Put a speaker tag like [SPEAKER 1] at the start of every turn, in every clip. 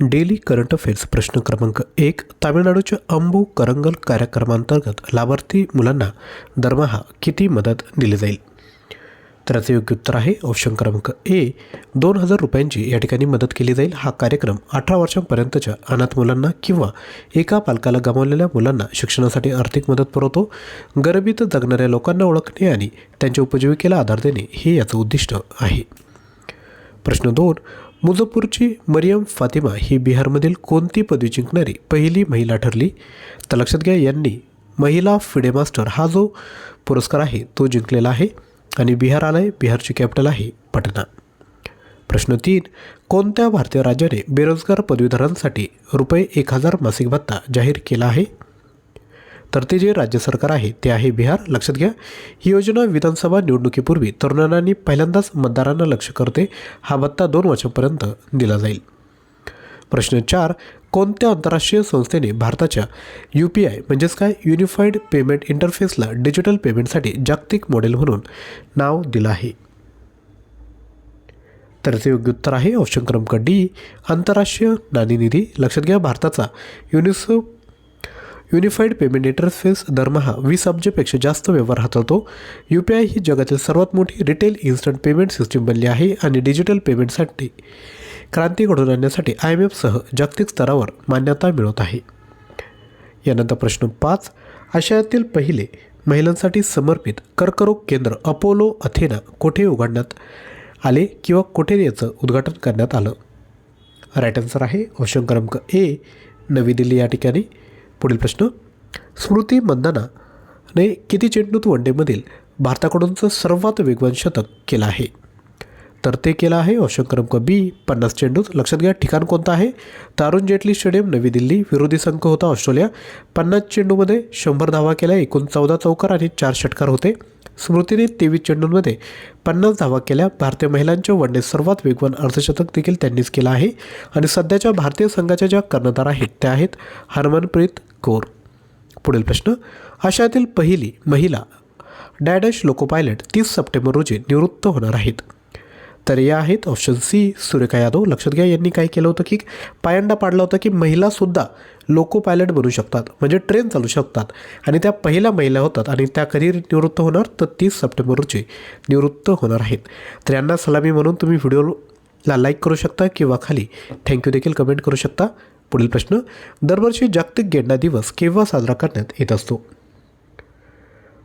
[SPEAKER 1] Daily current affairs प्रश्न क्रमांक एक तामिळनाडूच्या अंबू करंगल कार्यक्रमांतर्गत लाभार्थी मुलांना दरमहा किती मदत दिली जाईल? तर याचं योग्य उत्तर आहे ऑप्शन क्रमांक ए दोन हजार रुपयांची या ठिकाणी मदत केली जाईल. हा कार्यक्रम अठरा वर्षांपर्यंतच्या अनाथ मुलांना किंवा एका पालकाला गमावलेल्या मुलांना शिक्षणासाठी आर्थिक मदत पुरवतो. गरिबीत जगणाऱ्या लोकांना ओळखणे आणि त्यांच्या उपजीविकेला आधार देणे हे याचं उद्दिष्ट आहे. प्रश्न दोन मुझफ्फरची मरियम फातिमा ही बिहारमधील कोणती पदवी जिंकणारी पहिली महिला ठरली? तर लक्षात घ्या यांनी महिला फिडे मास्टर हा जो पुरस्कार आहे तो जिंकलेला आहे आणि बिहार आलाय बिहारची कॅपिटल आहे पटना. प्रश्न तीन कोणत्या भारतीय राज्याने बेरोजगार पदवीधरांसाठी रुपये एक हजार मासिक भत्ता जाहीर केला आहे? तर ते जे राज्य सरकार आहे ते आहे बिहार. लक्षात घ्या ही योजना विधानसभा निवडणुकीपूर्वी तरुणांनी पहिल्यांदाच मतदारांना लक्ष करते. हा भत्ता दोन वर्षापर्यंत दिला जाईल. प्रश्न चार कोणत्या आंतरराष्ट्रीय संस्थेने भारताच्या यू पी आय म्हणजेच काय युनिफाईड पेमेंट इंटरफेसला डिजिटल पेमेंटसाठी जागतिक मॉडेल म्हणून नाव दिलं आहे? तर ते योग्य उत्तर आहे ऑप्शन क्रमांक डी आंतरराष्ट्रीय नाणेनिधी. लक्षात घ्या भारताचा युनिसेफ युनिफाईड पेमेंट इंटरफेस दरमहा वीस अब्जपेक्षा जास्त व्यवहार हाताळतो. यू पी आय ही जगातील सर्वात मोठी रिटेल इन्स्टंट पेमेंट सिस्टीम बनली आहे आणि डिजिटल पेमेंटसाठी क्रांती घडवून आणण्यासाठी आय एम एफसह जागतिक स्तरावर मान्यता मिळवत आहे. यानंतर प्रश्न पाच आशियातील पहिले महिलांसाठी समर्पित कर्करोग केंद्र अपोलो अथेना कोठे उघडण्यात आले किंवा कोठे याचं उद्घाटन करण्यात आलं? राईट आन्सर आहे ऑप्शन क्रमांक ए नवी दिल्ली या ठिकाणी. पुढील प्रश्न. स्मृती मंदानाने किती चेंडूत वनडेमधील भारताकडूनचं सर्वात वेगवान शतक केलं आहे? तर ते केलं आहे ऑप्शन क्रमांक बी पन्नास चेंडूत. लक्षात घ्या ठिकाण कोणतं आहे? तारुण जेटली स्टेडियम नवी दिल्ली. विरोधी संघ होता ऑस्ट्रेलिया. पन्नास चेंडूमध्ये शंभर धावा केल्या एकूण चौदा चौकार आणि चार षटकार होते. स्मृतीने तेवीस चेंडूंमध्ये पन्नास धावा केल्या. भारतीय महिलांच्या वनडे सर्वात वेगवान अर्धशतक देखील त्यांनीच केलं आहे. आणि सध्याच्या भारतीय संघाच्या ज्या कर्णधार आहेत त्या आहेत हरमनप्रीत कौर. पुढील प्रश्न. आशातील पहिली महिला डॅडॅश लोको पायलट तीस सप्टेंबर रोजी निवृत्त होणार आहेत. तर या आहेत ऑप्शन सी सुरेखा यादव. लक्षात घ्या यांनी काय केलं होतं की पायंडा पाडला होता की महिलासुद्धा लोको पायलट बनू शकतात. म्हणजे ट्रेन चालू शकतात. आणि त्या पहिल्या महिला होतात आणि त्या कधी निवृत्त होणार? तर तीस सप्टेंबर रोजी निवृत्त होणार आहेत. तर यांना सलामी म्हणून तुम्ही व्हिडिओला लाईक करू शकता किंवा खाली थँक्यू देखील कमेंट करू शकता. पुढील प्रश्न दरवर्षी जागतिक गेंडा दिवस केव्हा साजरा करण्यात येत असतो?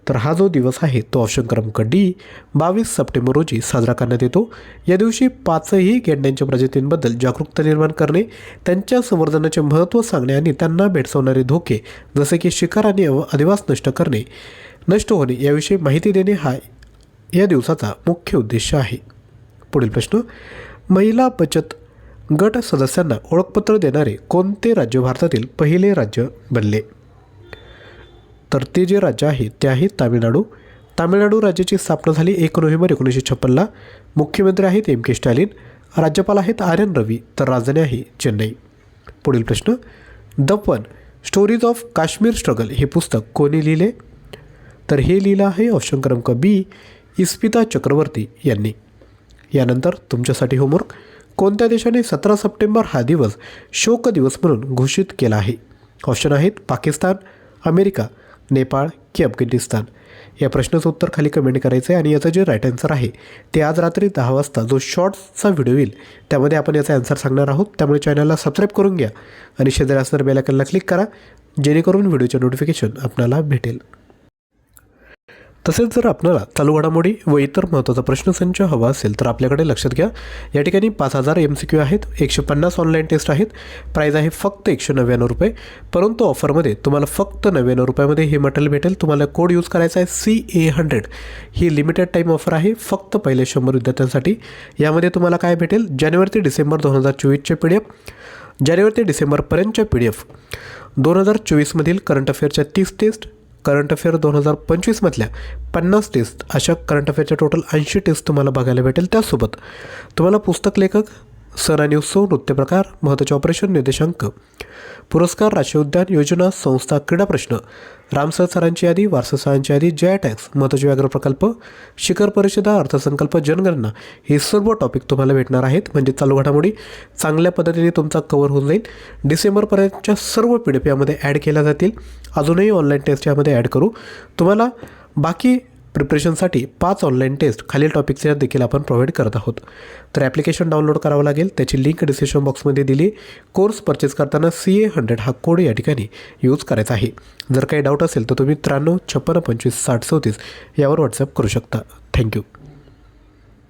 [SPEAKER 1] तर हा जो दिवस आहे तो ऑप्शन क्रमांक डी बावीस सप्टेंबर रोजी साजरा करण्यात येतो. या दिवशी पाचही गेंड्यांच्या प्रजातींबद्दल जागरूकता निर्माण करणे त्यांच्या संवर्धनाचे महत्त्व सांगणे आणि त्यांना भेडसावणारे धोके जसे की शिकार आणि अधिवास नष्ट करणे नष्ट होणे याविषयी माहिती देणे हा या दिवसाचा मुख्य उद्देश आहे. पुढील प्रश्न महिला बचत गट सदस्यांना ओळखपत्र देणारे कोणते राज्य भारतातील पहिले राज्य बनले? तर ते जे राज्य आहे ते आहे तामिळनाडू. तामिळनाडू राज्याची स्थापना झाली एक नोव्हेंबर एकोणीसशे छप्पनला. मुख्यमंत्री आहेत एम के स्टॅलिन. राज्यपाल आहेत आर एन रवी. तर राजधानी आहे चेन्नई. पुढील प्रश्न. The pen stories of Kashmir struggle हे पुस्तक कोणी लिहिले? तर हे लिहिलं आहे ऑप्शन क्रमांक बी इस्पिता चक्रवर्ती यांनी. यानंतर तुमच्यासाठी होमवर्क. कोणत्या देशाने सतरा सप्टेंबर हा दिवस शोक दिवस म्हणून घोषित केला आहे? ऑप्शन आहेत पाकिस्तान अमेरिका नेपाळ की अफगाणिस्तान. या प्रश्नाचं उत्तर खाली कमेंट करायचं आहे आणि याचं जे राईट आन्सर आहे ते आज रात्री दहा वाजता जो शॉर्ट्सचा व्हिडिओ येईल त्यामध्ये आपण याचा आन्सर सांगणार आहोत. त्यामुळे चॅनलला सबस्क्राईब करून घ्या आणि शेजारी असणार बेलायकनला क्लिक करा जेणेकरून व्हिडिओचे नोटिफिकेशन आपल्याला भेटेल. तसेच जर आपल्याला चालू घडामोडी व इतर महत्त्वाचा प्रश्नसंच हवा असेल तर आपल्याकडे लक्षात घ्या या ठिकाणी पाच हजार एम सी क्यू आहेत एकशे पन्नास ऑनलाईन टेस्ट आहेत प्राईज आहे फक्त एकशे नव्याण्णव रुपये. परंतु ऑफरमध्ये तुम्हाला फक्त नव्याण्णव रुपयामध्ये हे मटेरियल भेटेल. तुम्हाला कोड यूज करायचा आहे सी ए हंड्रेड ही लिमिटेड टाईम ऑफर आहे फक्त पहिले शंभर विद्यार्थ्यांसाठी. यामध्ये तुम्हाला काय भेटेल? जानेवारी ते डिसेंबर दोन हजार चोवीसचे पी डी एफ जानेवारी ते डिसेंबरपर्यंतच्या पी डी एफ दोन हजार चोवीसमधील करंट अफेअरच्या तीस टेस्ट करंट अफेअर दोन हजार पंचवीसमधल्या पन्नास टेस्ट अशा करंट अफेअरच्या टोटल ऐंशी टेस्ट तुम्हाला बघायला भेटेल त्यासोबत. तुम्हाला पुस्तक लेखक सण आणि उत्सव नृत्यप्रकार महत्त्वाचे ऑपरेशन निर्देशांक. पुरस्कार राष्ट्रीय उद्यान योजना संस्था क्रीडा प्रश्न. रामसर सरांची यादी वारसासरांची यादी जय टॅक्स महत्त्वाचे व्याघ्र प्रकल्प शिखर परिषदा अर्थसंकल्प जनगणना. हे सर्व टॉपिक तुम्हाला भेटणार आहेत. म्हणजे चालू घडामोडी चांगल्या पद्धतीने तुमचा कवर होऊन जाईल. डिसेंबरपर्यंतच्या सर्व पी डी एफ यामध्ये ॲड केल्या जातील. अजूनही ऑनलाईन टेस्ट यामध्ये ॲड करू. तुम्हाला बाकी प्रिपरेशनसाठी पाच ऑनलाईन टेस्ट खालील टॉपिक्सच्या देखील आपण प्रोव्हाइड करत आहोत. तर ॲप्लिकेशन डाउनलोड करावं लागेल त्याची लिंक डिस्क्रिप्शन बॉक्समध्ये दिली. कोर्स परचेस करताना सी ए हंड्रेड हा कोड या ठिकाणी यूज करायचा आहे. जर काही डाऊट असेल तर तुम्ही त्र्याण्णव छप्पन्न पंचवीस साठ चौतीस यावर व्हॉट्सअप करू शकता. थँक्यू